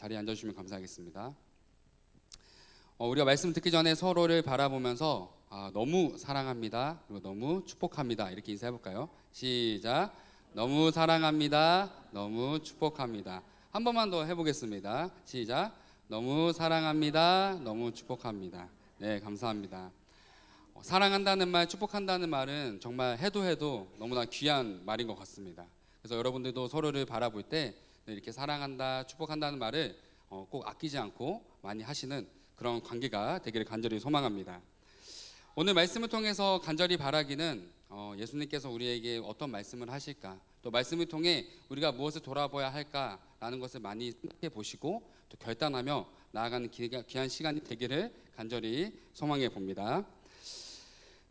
자리에 앉아주시면 감사하겠습니다. 어, 우리가 말씀 듣기 전에 서로를 바라보면서 아, 너무 사랑합니다. 그리고 너무 축복합니다. 이렇게 인사해 볼까요? 시작. 너무 사랑합니다. 너무 축복합니다. 한 번만 더 해보겠습니다. 시작. 너무 사랑합니다. 너무 축복합니다. 네, 감사합니다. 어, 사랑한다는 말, 축복한다는 말은 정말 해도 해도 너무나 귀한 말인 것 같습니다. 그래서 여러분들도 서로를 바라볼 때 네, 이렇게 사랑한다, 축복한다는 말을 어, 꼭 아끼지 않고 많이 하시는 그런 관계가 되기를 간절히 소망합니다. 오늘 말씀을 통해서 간절히 바라기는 어, 예수님께서 우리에게 어떤 말씀을 하실까, 또 말씀을 통해 우리가 무엇을 돌아봐야 할까라는 것을 많이 생각해 보시고 또 결단하며 나아가는 기- 귀한 시간이 되기를 간절히 소망해 봅니다.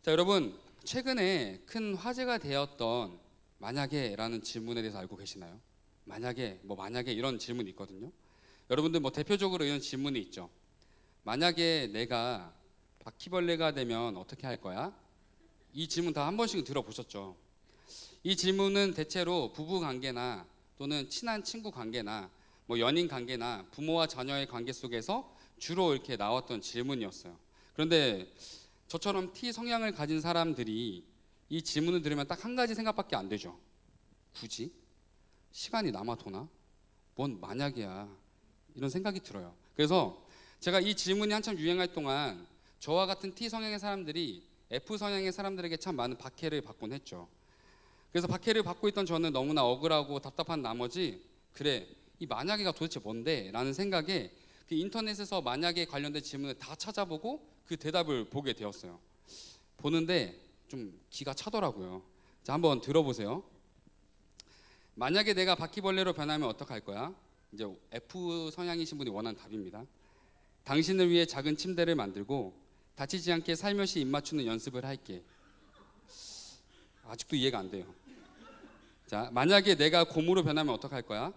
자, 여러분 최근에 큰 화제가 되었던 만약에라는 질문에 대해서 알고 계시나요? 만약에 뭐 만약에 이런 질문이 있거든요. 여러분들 뭐 대표적으로 이런 질문이 있죠. 만약에 내가 바퀴벌레가 되면 어떻게 할 거야? 이 질문 다 한 번씩은 들어보셨죠. 이 질문은 대체로 부부 관계나 또는 친한 친구 관계나 뭐 연인 관계나 부모와 자녀의 관계 속에서 주로 이렇게 나왔던 질문이었어요. 그런데 저처럼 T 성향을 가진 사람들이 이 질문을 들으면 딱 한 가지 생각밖에 안 되죠. 굳이 시간이 남아 도나? 뭔 만약이야. 이런 생각이 들어요. 그래서 제가 이 질문이 한참 유행할 동안 저와 같은 T 성향의 사람들이 F 성향의 사람들에게 참 많은 박해를 받곤 했죠. 그래서 박해를 받고 있던 저는 너무나 억울하고 답답한 나머지 그래 이 만약에가 도대체 뭔데? 라는 생각에 그 인터넷에서 만약에 관련된 질문을 다 찾아보고 그 대답을 보게 되었어요. 보는데 좀 기가 차더라고요. 자, 한번 들어보세요. 만약에 내가 바퀴벌레로 변하면 어떡할 거야? 이제 F 성향이신 분이 원하는 답입니다. 당신을 위해 작은 침대를 만들고 다치지 않게 살며시 입 맞추는 연습을 할게. 아직도 이해가 안 돼요. 자, 만약에 내가 곰으로 변하면 어떡할 거야?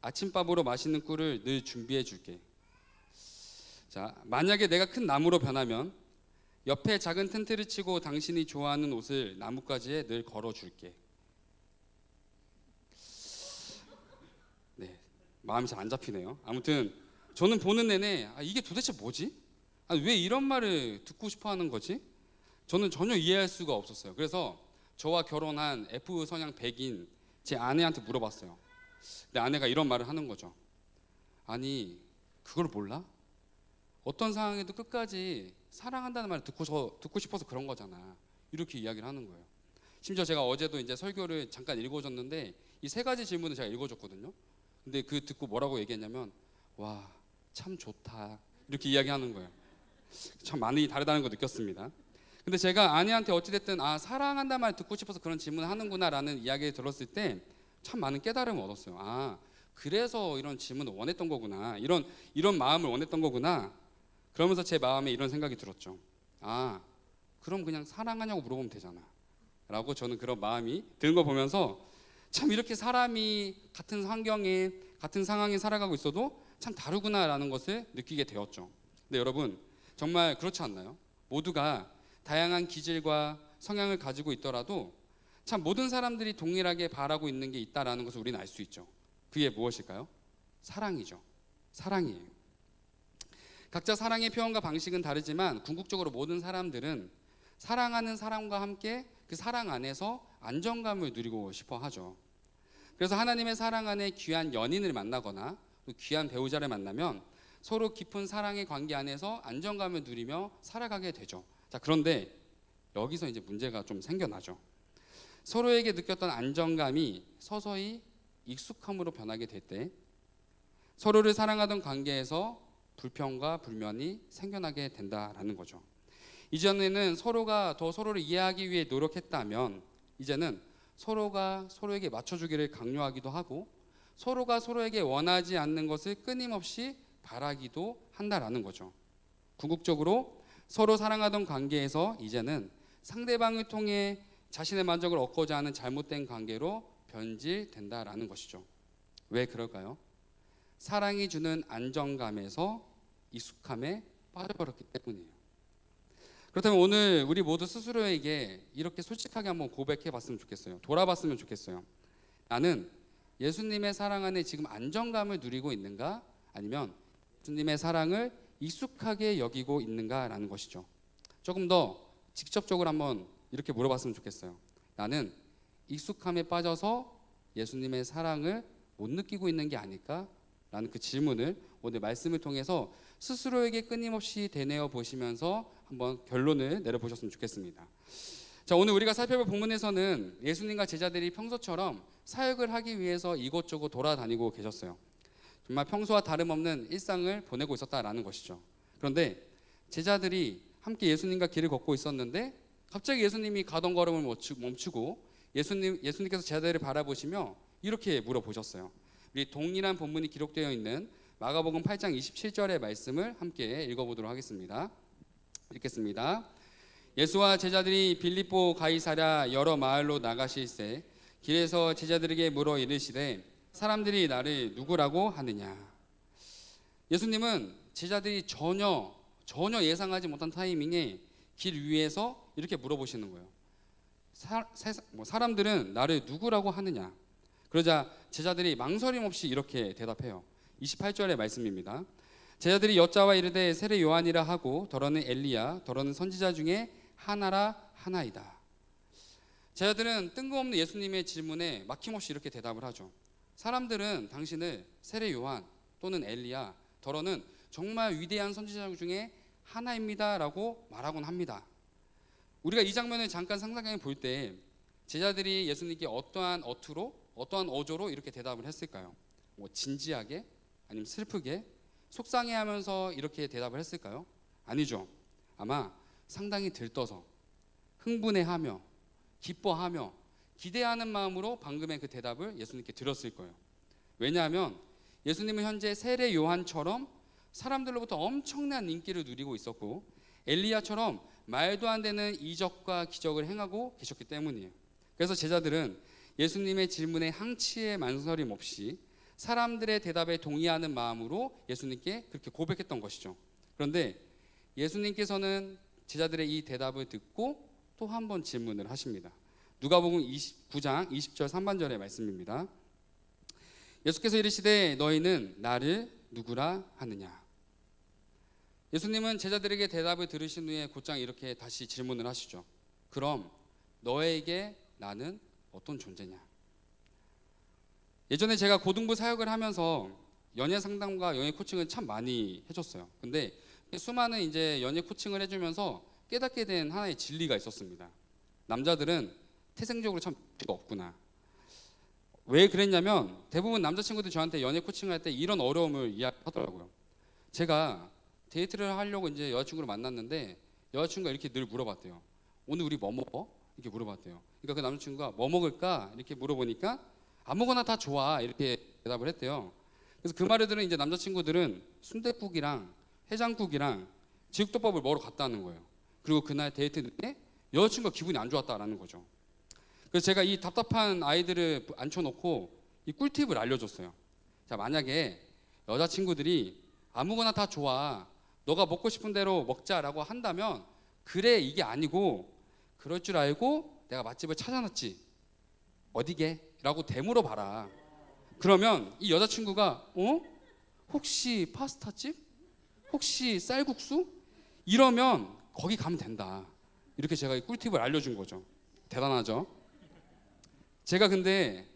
아침밥으로 맛있는 꿀을 늘 준비해 줄게. 자, 만약에 내가 큰 나무로 변하면 옆에 작은 텐트를 치고 당신이 좋아하는 옷을 나뭇가지에 늘 걸어 줄게. 네, 마음이 잘 안 잡히네요. 아무튼 저는 보는 내내 아, 이게 도대체 뭐지? 아, 왜 이런 말을 듣고 싶어 하는 거지? 저는 전혀 이해할 수가 없었어요. 그래서 저와 결혼한 F 성향 백인 제 아내한테 물어봤어요. 내 아내가 이런 말을 하는 거죠. 아니 그걸 몰라? 어떤 상황에도 끝까지 사랑한다는 말을 듣고 서, 듣고 싶어서 그런 거잖아. 이렇게 이야기를 하는 거예요. 심지어 제가 어제도 이제 설교를 잠깐 읽어줬는데 이 세 가지 질문을 제가 읽어줬거든요. 근데 그 듣고 뭐라고 얘기했냐면 와 참 좋다 이렇게 이야기하는 거예요. 참 많이 다르다는 거 느꼈습니다. 근데 제가 아내한테 어찌됐든 아 사랑한다 말 듣고 싶어서 그런 질문을 하는구나라는 이야기를 들었을 때 참 많은 깨달음을 얻었어요. 아 그래서 이런 질문을 원했던 거구나 이런 이런 마음을 원했던 거구나 그러면서 제 마음에 이런 생각이 들었죠. 아 그럼 그냥 사랑하냐고 물어보면 되잖아. 라고 저는 그런 마음이 드는 거 보면서 참 이렇게 사람이 같은 환경에 같은 상황에 살아가고 있어도 참 다르구나라는 것을 느끼게 되었죠. 근데 여러분 정말 그렇지 않나요? 모두가 다양한 기질과 성향을 가지고 있더라도 참 모든 사람들이 동일하게 바라고 있는 게 있다라는 것을 우리는 알 수 있죠. 그게 무엇일까요? 사랑이죠. 사랑이에요. 각자 사랑의 표현과 방식은 다르지만 궁극적으로 모든 사람들은 사랑하는 사람과 함께 그 사랑 안에서 안정감을 누리고 싶어 하죠. 그래서 하나님의 사랑 안에 귀한 연인을 만나거나 또 귀한 배우자를 만나면 서로 깊은 사랑의 관계 안에서 안정감을 누리며 살아가게 되죠. 자, 그런데 여기서 이제 문제가 좀 생겨나죠. 서로에게 느꼈던 안정감이 서서히 익숙함으로 변하게 될 때 서로를 사랑하던 관계에서 불평과 불면이 생겨나게 된다라는 거죠. 이전에는 서로가 더 서로를 이해하기 위해 노력했다면 이제는 서로가 서로에게 맞춰주기를 강요하기도 하고 서로가 서로에게 원하지 않는 것을 끊임없이 바라기도 한다라는 거죠. 궁극적으로 서로 사랑하던 관계에서 이제는 상대방을 통해 자신의 만족을 얻고자 하는 잘못된 관계로 변질된다라는 것이죠. 왜 그럴까요? 사랑이 주는 안정감에서 익숙함에 빠져버렸기 때문이에요. 그렇다면 오늘 우리 모두 스스로에게 이렇게 솔직하게 한번 고백해 봤으면 좋겠어요. 돌아봤으면 좋겠어요. 나는 예수님의 사랑 안에 지금 안정감을 누리고 있는가? 아니면 예수님의 사랑을 익숙하게 여기고 있는가라는 것이죠. 조금 더 직접적으로 한번 이렇게 물어봤으면 좋겠어요. 나는 익숙함에 빠져서 예수님의 사랑을 못 느끼고 있는 게 아닐까라는 그 질문을 오늘 말씀을 통해서 스스로에게 끊임없이 되뇌어 보시면서 한번 결론을 내려 보셨으면 좋겠습니다. 자, 오늘 우리가 살펴볼 본문에서는 예수님과 제자들이 평소처럼 사역을 하기 위해서 이곳저곳 돌아다니고 계셨어요. 정말 평소와 다름없는 일상을 보내고 있었다라는 것이죠. 그런데 제자들이 함께 예수님과 길을 걷고 있었는데 갑자기 예수님이 가던 걸음을 멈추- 멈추고 예수님 예수님께서 제자들을 바라보시며 이렇게 물어보셨어요. 우리 동일한 본문이 기록되어 있는 마가복음 8장 27절의 말씀을 함께 읽어보도록 하겠습니다. 읽겠습니다. 예수와 제자들이 빌립보 가이사랴 여러 마을로 나가실새 길에서 제자들에게 물어 이르시되 사람들이 나를 누구라고 하느냐. 예수님은 제자들이 전혀 전혀 예상하지 못한 타이밍에 길 위에서 이렇게 물어보시는 거예요. 사, 뭐 사람들은 나를 누구라고 하느냐. 그러자 제자들이 망설임 없이 이렇게 대답해요. 28절의 말씀입니다. 제자들이 여자와 이르되 세례 요한이라 하고 더러는 엘리야 더러는 선지자 중에 하나라 하나이다. 제자들은 뜬금없는 예수님의 질문에 막힘없이 이렇게 대답을 하죠. 사람들은 당신을 세례 요한 또는 엘리야 더러는 정말 위대한 선지자 중에 하나입니다라고 말하곤 합니다. 우리가 이 장면을 잠깐 상상해 볼 때 제자들이 예수님께 어떠한 어투로 어떠한 어조로 이렇게 대답을 했을까요? 뭐 진지하게 아니면 슬프게 속상해하면서 이렇게 대답을 했을까요? 아니죠. 아마 상당히 들떠서 흥분해하며 기뻐하며 기대하는 마음으로 방금의 그 대답을 예수님께 들었을 거예요. 왜냐하면 예수님은 현재 세례 요한처럼 사람들로부터 엄청난 인기를 누리고 있었고 엘리야처럼 말도 안 되는 이적과 기적을 행하고 계셨기 때문이에요. 그래서 제자들은 예수님의 질문에 항치의 만서림 없이 사람들의 대답에 동의하는 마음으로 예수님께 그렇게 고백했던 것이죠. 그런데 예수님께서는 제자들의 이 대답을 듣고 또 한 번 질문을 하십니다. 누가복음 29장 20절 3반절의 말씀입니다. 예수께서 이르시되 너희는 나를 누구라 하느냐? 예수님은 제자들에게 대답을 들으신 후에 곧장 이렇게 다시 질문을 하시죠. 그럼 너에게 나는 어떤 존재냐? 예전에 제가 고등부 사역을 하면서 연예 상담과 연예 코칭을 참 많이 해줬어요. 근데 수많은 이제 연예 코칭을 해주면서 깨닫게 된 하나의 진리가 있었습니다. 남자들은 태생적으로 참 없구나. 왜 그랬냐면 대부분 남자친구들 저한테 연애 코칭을 할때 이런 어려움을 이야기하더라고요. 제가 데이트를 하려고 이제 여자친구를 만났는데 여자친구가 이렇게 늘 물어봤대요. 오늘 우리 뭐 먹어? 이렇게 물어봤대요. 그러니까 그 남자친구가 뭐 먹을까? 이렇게 물어보니까 아무거나 다 좋아 이렇게 대답을 했대요. 그래서 그 말을 들은 이제 남자친구들은 순대국이랑 해장국이랑 제육덮밥을 먹으러 갔다는 거예요. 그리고 그날 데이트 때 여자친구가 기분이 안 좋았다라는 거죠. 그래서 제가 이 답답한 아이들을 앉혀놓고 이 꿀팁을 알려줬어요. 자 만약에 여자친구들이 아무거나 다 좋아, 너가 먹고 싶은 대로 먹자라고 한다면 그래 이게 아니고 그럴 줄 알고 내가 맛집을 찾아놨지 어디게? 라고 되물어 봐라. 그러면 이 여자친구가 어? 혹시 파스타집? 혹시 쌀국수? 이러면 거기 가면 된다. 이렇게 제가 이 꿀팁을 알려준 거죠. 대단하죠? 제가 근데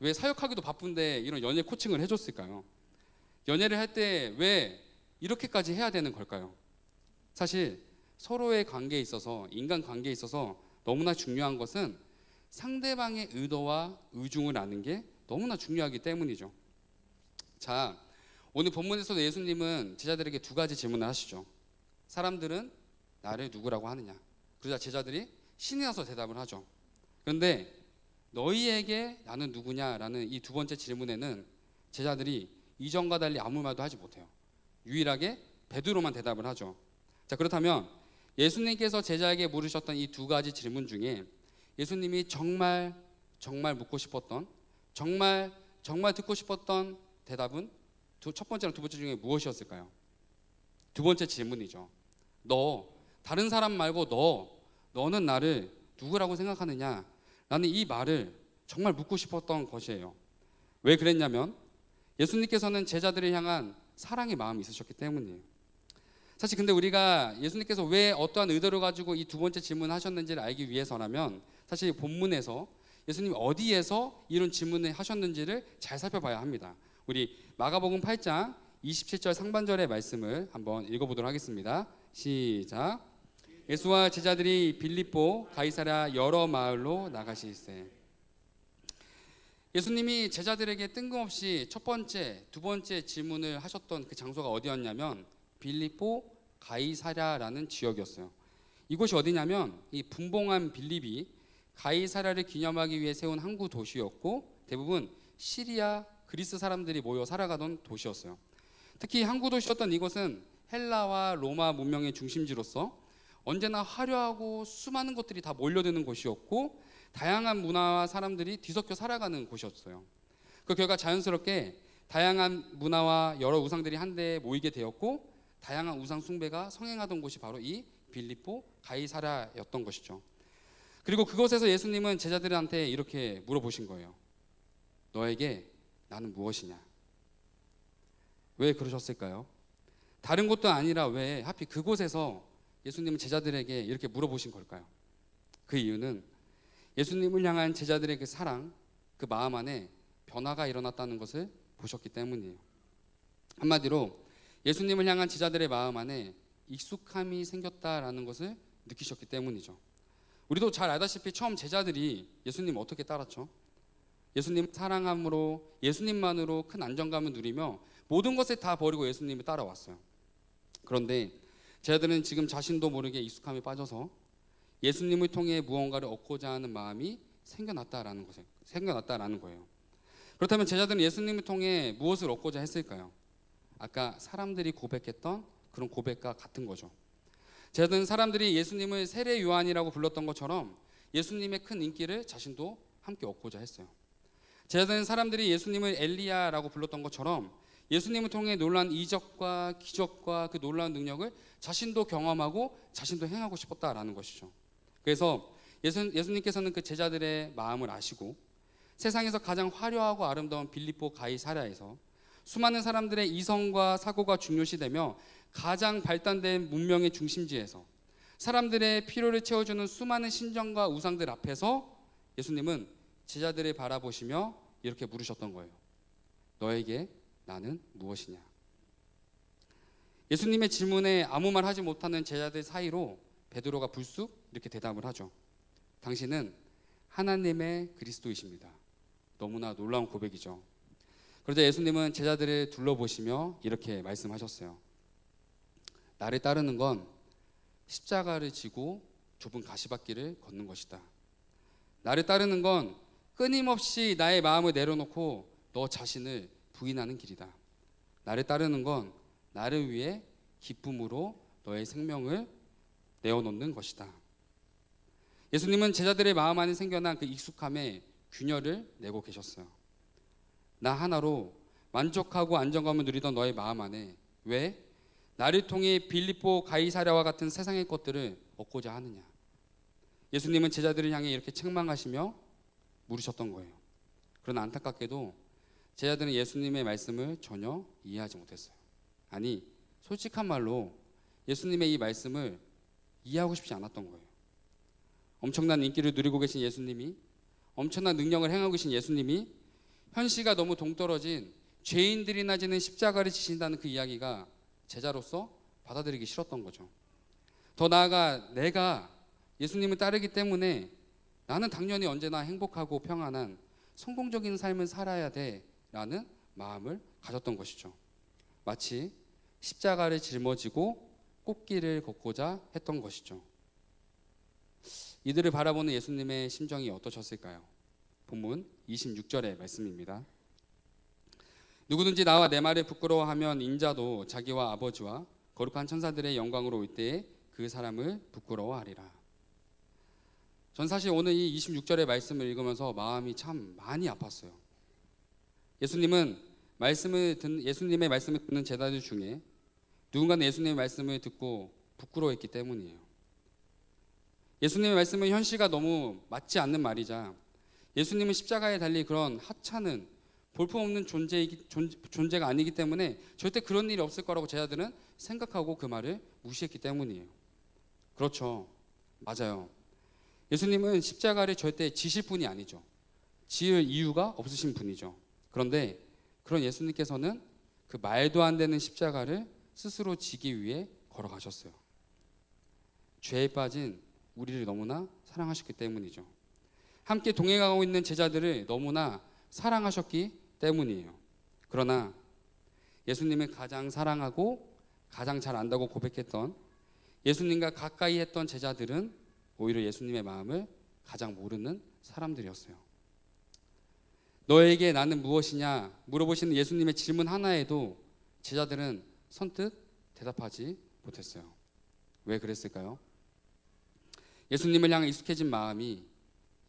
왜 사역하기도 바쁜데 이런 연애 코칭을 해줬을까요? 연애를 할 때 왜 이렇게까지 해야 되는 걸까요? 사실 서로의 관계에 있어서 인간 관계에 있어서 너무나 중요한 것은 상대방의 의도와 의중을 아는 게 너무나 중요하기 때문이죠. 자, 오늘 본문에서도 예수님은 제자들에게 두 가지 질문을 하시죠. 사람들은 나를 누구라고 하느냐? 그러자 제자들이 신이 나서 대답을 하죠. 그런데 너희에게 나는 누구냐라는 이 두 번째 질문에는 제자들이 이전과 달리 아무 말도 하지 못해요. 유일하게 베드로만 대답을 하죠. 자, 그렇다면 예수님께서 제자에게 물으셨던 이 두 가지 질문 중에 예수님이 정말 정말 묻고 싶었던 정말 정말 듣고 싶었던 대답은 두, 첫 번째랑 두 번째 중에 무엇이었을까요? 두 번째 질문이죠. 너 다른 사람 말고 너 너는 나를 누구라고 생각하느냐? 나는 이 말을 정말 묻고 싶었던 것이에요. 왜 그랬냐면 예수님께서는 제자들을 향한 사랑의 마음이 있으셨기 때문이에요. 사실 근데 우리가 예수님께서 왜 어떠한 의도를 가지고 이 두 번째 질문을 하셨는지를 알기 위해서라면 사실 본문에서 예수님 어디에서 이런 질문을 하셨는지를 잘 살펴봐야 합니다. 우리 마가복음 8장 27절 상반절의 말씀을 한번 읽어보도록 하겠습니다. 시작. 예수와 제자들이 빌립보 가이사랴 여러 마을로 나가시세. 예수님이 제자들에게 뜬금없이 첫 번째, 두 번째 질문을 하셨던 그 장소가 어디였냐면 빌립보 가이사랴라는 지역이었어요. 이곳이 어디냐면 이 분봉한 빌립이 가이사랴를 기념하기 위해 세운 항구 도시였고 대부분 시리아, 그리스 사람들이 모여 살아가던 도시였어요. 특히 항구 도시였던 이곳은 헬라와 로마 문명의 중심지로서 언제나 화려하고 수많은 것들이 다 몰려드는 곳이었고 다양한 문화와 사람들이 뒤섞여 살아가는 곳이었어요. 그 결과 자연스럽게 다양한 문화와 여러 우상들이 한데 모이게 되었고 다양한 우상 숭배가 성행하던 곳이 바로 이 빌립보 가이사라였던 것이죠. 그리고 그곳에서 예수님은 제자들한테 이렇게 물어보신 거예요. 너에게 나는 무엇이냐? 왜 그러셨을까요? 다른 곳도 아니라 왜 하필 그곳에서 예수님은 제자들에게 이렇게 물어보신 걸까요? 그 이유는 예수님을 향한 제자들의 그 사랑, 그 마음 안에 변화가 일어났다는 것을 보셨기 때문이에요. 한마디로 예수님을 향한 제자들의 마음 안에 익숙함이 생겼다라는 것을 느끼셨기 때문이죠. 우리도 잘 알다시피 처음 제자들이 예수님 어떻게 따랐죠? 예수님 사랑함으로 예수님만으로 큰 안정감을 누리며 모든 것을 다 버리고 예수님을 따라왔어요. 그런데 제자들은 지금 자신도 모르게 익숙함에 빠져서 예수님을 통해 무언가를 얻고자 하는 마음이 생겨났다라는 것에 생겨났다라는 거예요. 그렇다면 제자들은 예수님을 통해 무엇을 얻고자 했을까요? 아까 사람들이 고백했던 그런 고백과 같은 거죠. 제자들은 사람들이 예수님을 세례 요한이라고 불렀던 것처럼 예수님의 큰 인기를 자신도 함께 얻고자 했어요. 제자들은 사람들이 예수님을 엘리야라고 불렀던 것처럼 예수님을 통해 놀란 이적과 기적과 그 놀라운 능력을 자신도 경험하고 자신도 행하고 싶었다라는 것이죠. 그래서 예수, 예수님께서는 그 제자들의 마음을 아시고 세상에서 가장 화려하고 아름다운 빌립보 가이사랴에서 수많은 사람들의 이성과 사고가 중요시되며 가장 발달된 문명의 중심지에서 사람들의 필요를 채워주는 수많은 신정과 우상들 앞에서 예수님은 제자들을 바라보시며 이렇게 물으셨던 거예요. 너에게 나는 무엇이냐? 예수님의 질문에 아무 말 하지 못하는 제자들 사이로 베드로가 불쑥 이렇게 대답을 하죠. 당신은 하나님의 그리스도이십니다. 너무나 놀라운 고백이죠. 그러자 예수님은 제자들을 둘러보시며 이렇게 말씀하셨어요. 나를 따르는 건 십자가를 지고 좁은 가시밭길을 걷는 것이다. 나를 따르는 건 끊임없이 나의 마음을 내려놓고 너 자신을 부인하는 길이다. 나를 따르는 건 나를 위해 기쁨으로 너의 생명을 내어놓는 것이다. 예수님은 제자들의 마음 안에 생겨난 그 익숙함에 균열을 내고 계셨어요. 나 하나로 만족하고 안정감을 누리던 너의 마음 안에 왜 나를 통해 빌립보 가이사랴와 같은 세상의 것들을 얻고자 하느냐? 예수님은 제자들을 향해 이렇게 책망하시며 물으셨던 거예요. 그러나 안타깝게도 제자들은 예수님의 말씀을 전혀 이해하지 못했어요. 아니, 솔직한 말로 예수님의 이 말씀을 이해하고 싶지 않았던 거예요. 엄청난 인기를 누리고 계신 예수님이 엄청난 능력을 행하고 계신 예수님이 현시가 너무 동떨어진 죄인들이나 지는 십자가를 지신다는 그 이야기가 제자로서 받아들이기 싫었던 거죠. 더 나아가 내가 예수님을 따르기 때문에 나는 당연히 언제나 행복하고 평안한 성공적인 삶을 살아야 돼라는 마음을 가졌던 것이죠. 마치 십자가를 짊어지고 꽃길을 걷고자 했던 것이죠. 이들을 바라보는 예수님의 심정이 어떠셨을까요? 본문 26절의 말씀입니다. 누구든지 나와 내 말을 부끄러워하면 인자도 자기와 아버지와 거룩한 천사들의 영광으로 올 때에 그 사람을 부끄러워하리라. 전 사실 오늘 이 26절의 말씀을 읽으면서 마음이 참 많이 아팠어요. 예수님은 말씀을 듣 예수님의 말씀을 듣는 제자들 중에 누군가는 예수님의 말씀을 듣고 부끄러워했기 때문이에요. 예수님의 말씀은 현실과 너무 맞지 않는 말이자 예수님은 십자가에 달린 그런 하찮은 볼품없는 존재이기, 존, 존재가 아니기 때문에 절대 그런 일이 없을 거라고 제자들은 생각하고 그 말을 무시했기 때문이에요. 그렇죠. 맞아요. 예수님은 십자가를 절대 지실 분이 아니죠. 지을 이유가 없으신 분이죠. 그런데 그런 예수님께서는 그 말도 안 되는 십자가를 스스로 지기 위해 걸어가셨어요. 죄에 빠진 우리를 너무나 사랑하셨기 때문이죠. 함께 동행하고 있는 제자들을 너무나 사랑하셨기 때문이에요. 그러나 예수님을 가장 사랑하고 가장 잘 안다고 고백했던 예수님과 가까이 했던 제자들은 오히려 예수님의 마음을 가장 모르는 사람들이었어요. 너에게 나는 무엇이냐 물어보시는 예수님의 질문 하나에도 제자들은 선뜻 대답하지 못했어요. 왜 그랬을까요? 예수님을 향해 익숙해진 마음이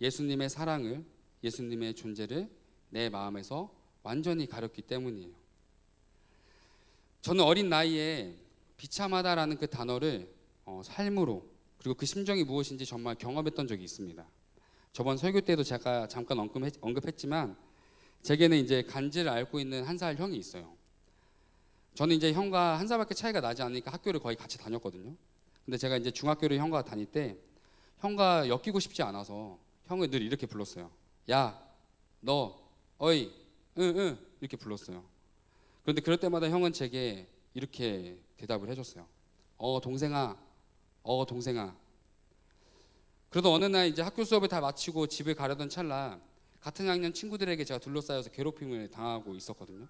예수님의 사랑을, 예수님의 존재를 내 마음에서 완전히 가렸기 때문이에요. 저는 어린 나이에 비참하다라는 그 단어를 어, 삶으로 그리고 그 심정이 무엇인지 정말 경험했던 적이 있습니다. 저번 설교 때도 제가 잠깐 언급했, 언급했지만 제게는 이제 간지를 앓고 있는 한 살 형이 있어요. 저는 이제 형과 한 살밖에 차이가 나지 않으니까 학교를 거의 같이 다녔거든요. 근데 제가 이제 중학교를 형과 다닐 때 형과 엮이고 싶지 않아서 형을 늘 이렇게 불렀어요. 야, 너, 어이, 응, 응 이렇게 불렀어요. 그런데 그럴 때마다 형은 제게 이렇게 대답을 해줬어요. 어, 동생아, 어, 동생아. 그래도 어느 날 이제 학교 수업을 다 마치고 집에 가려던 찰나 같은 학년 친구들에게 제가 둘러싸여서 괴롭힘을 당하고 있었거든요.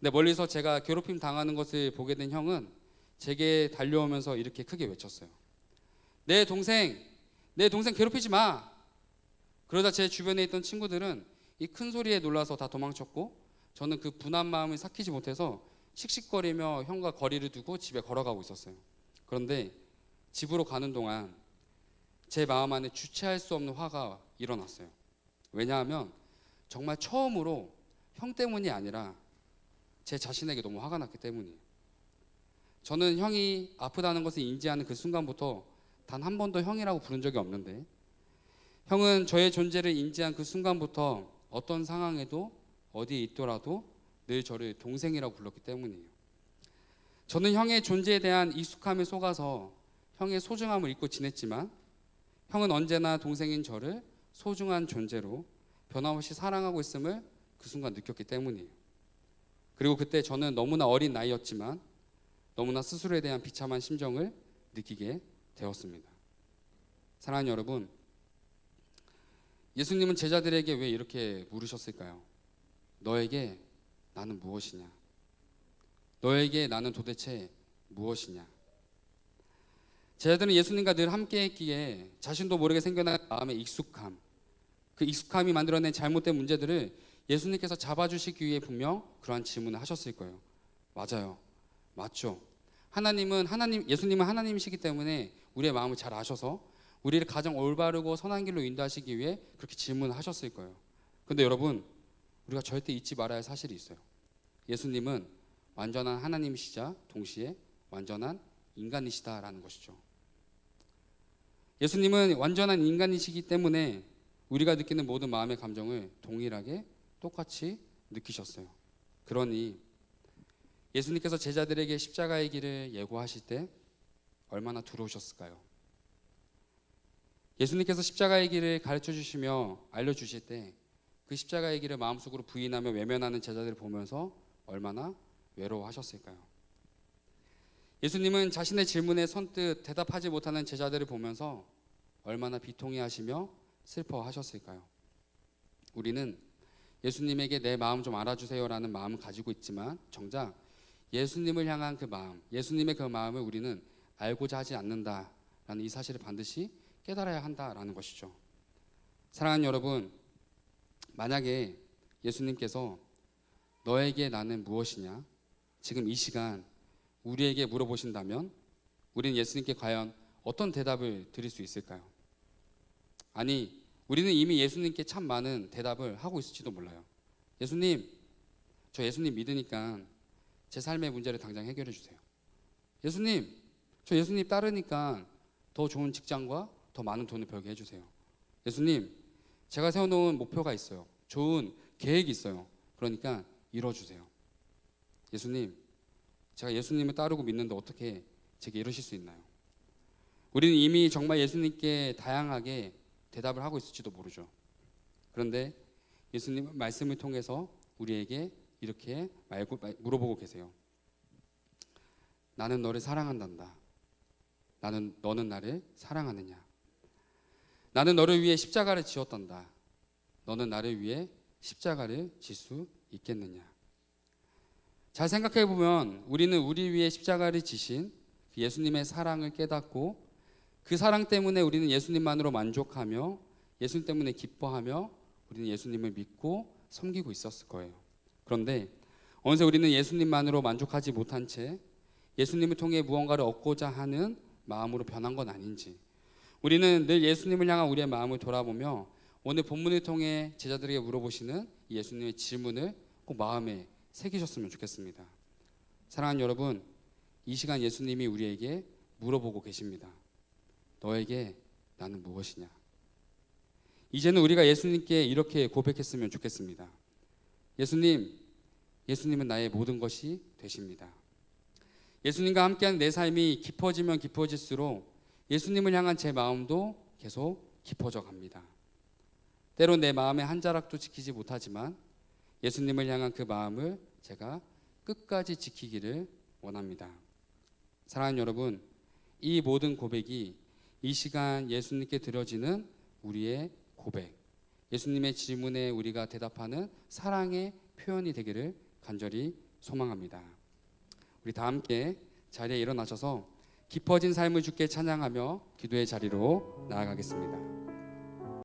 근데 멀리서 제가 괴롭힘 당하는 것을 보게 된 형은 제게 달려오면서 이렇게 크게 외쳤어요. 내 동생, 내 동생 괴롭히지 마. 그러다 제 주변에 있던 친구들은 이 큰 소리에 놀라서 다 도망쳤고 저는 그 분한 마음을 삭히지 못해서 씩씩거리며 형과 거리를 두고 집에 걸어가고 있었어요. 그런데 집으로 가는 동안 제 마음 안에 주체할 수 없는 화가 일어났어요. 왜냐하면 정말 처음으로 형 때문이 아니라 제 자신에게 너무 화가 났기 때문이에요. 저는 형이 아프다는 것을 인지하는 그 순간부터 단 한 번도 형이라고 부른 적이 없는데 형은 저의 존재를 인지한 그 순간부터 어떤 상황에도 어디에 있더라도 늘 저를 동생이라고 불렀기 때문이에요. 저는 형의 존재에 대한 익숙함에 속아서 형의 소중함을 잊고 지냈지만 형은 언제나 동생인 저를 소중한 존재로 변함없이 사랑하고 있음을 그 순간 느꼈기 때문이에요. 그리고 그때 저는 너무나 어린 나이였지만 너무나 스스로에 대한 비참한 심정을 느끼게 되었습니다. 사랑하는 여러분, 예수님은 제자들에게 왜 이렇게 물으셨을까요? 너에게 나는 무엇이냐? 너에게 나는 도대체 무엇이냐? 제자들은 예수님과 늘 함께 했기에 자신도 모르게 생겨난 마음의 익숙함, 그 익숙함이 만들어낸 잘못된 문제들을 예수님께서 잡아주시기 위해 분명 그러한 질문을 하셨을 거예요. 맞아요. 맞죠. 하나님은 하나님 예수님은 하나님이시기 때문에 우리의 마음을 잘 아셔서 우리를 가장 올바르고 선한 길로 인도하시기 위해 그렇게 질문을 하셨을 거예요. 근데 여러분 우리가 절대 잊지 말아야 할 사실이 있어요. 예수님은 완전한 하나님이시자 동시에 완전한 인간이시다라는 것이죠. 예수님은 완전한 인간이시기 때문에 우리가 느끼는 모든 마음의 감정을 동일하게 똑같이 느끼셨어요. 그러니 예수님께서 제자들에게 십자가의 길을 예고하실 때 얼마나 두려우셨을까요? 예수님께서 십자가의 길을 가르쳐 주시며 알려 주실 때 그 십자가의 길을 마음속으로 부인하며 외면하는 제자들을 보면서 얼마나 외로워하셨을까요? 예수님은 자신의 질문에 선뜻 대답하지 못하는 제자들을 보면서 얼마나 비통해하시며 슬퍼하셨을까요? 우리는 예수님에게 내 마음 좀 알아주세요라는 마음을 가지고 있지만 정작 예수님을 향한 그 마음, 예수님의 그 마음을 우리는 알고자 하지 않는다라는 이 사실을 반드시 깨달아야 한다라는 것이죠. 사랑하는 여러분, 만약에 예수님께서 너에게 나는 무엇이냐? 지금 이 시간 우리에게 물어보신다면 우리는 예수님께 과연 어떤 대답을 드릴 수 있을까요? 아니, 우리는 이미 예수님께 참 많은 대답을 하고 있을지도 몰라요. 예수님, 저 예수님 믿으니까 제 삶의 문제를 당장 해결해 주세요. 예수님, 저 예수님 따르니까 더 좋은 직장과 더 많은 돈을 벌게 해주세요. 예수님, 제가 세워놓은 목표가 있어요. 좋은 계획이 있어요. 그러니까 이뤄주세요. 예수님, 제가 예수님을 따르고 믿는데 어떻게 제게 이러실 수 있나요? 우리는 이미 정말 예수님께 다양하게 대답을 하고 있을지도 모르죠. 그런데 예수님 말씀을 통해서 우리에게 이렇게 말고, 말- 물어보고 계세요. 나는 너를 사랑한단다. 나는 너는 나를 사랑하느냐? 나는 너를 위해 십자가를 지었단다. 너는 나를 위해 십자가를 질 수 있겠느냐? 잘 생각해 보면 우리는 우리 위해 십자가를 지신 그 예수님의 사랑을 깨닫고 그 사랑 때문에 우리는 예수님만으로 만족하며 예수님 때문에 기뻐하며 우리는 예수님을 믿고 섬기고 있었을 거예요. 그런데 어느새 우리는 예수님만으로 만족하지 못한 채 예수님을 통해 무언가를 얻고자 하는 마음으로 변한 건 아닌지 우리는 늘 예수님을 향한 우리의 마음을 돌아보며 오늘 본문을 통해 제자들에게 물어보시는 이 예수님의 질문을 꼭 마음에 새기셨으면 좋겠습니다. 사랑하는 여러분, 이 시간 예수님이 우리에게 물어보고 계십니다. 너에게 나는 무엇이냐? 이제는 우리가 예수님께 이렇게 고백했으면 좋겠습니다. 예수님, 예수님은 나의 모든 것이 되십니다. 예수님과 함께하는 내 삶이 깊어지면 깊어질수록 예수님을 향한 제 마음도 계속 깊어져 갑니다. 때로 내 마음의 한 자락도 지키지 못하지만 예수님을 향한 그 마음을 제가 끝까지 지키기를 원합니다. 사랑하는 여러분, 이 모든 고백이 이 시간 예수님께 드려지는 우리의 고백, 예수님의 질문에 우리가 대답하는 사랑의 표현이 되기를 간절히 소망합니다. 우리 다 함께 자리에 일어나셔서 깊어진 삶을 주께 찬양하며 기도의 자리로 나아가겠습니다.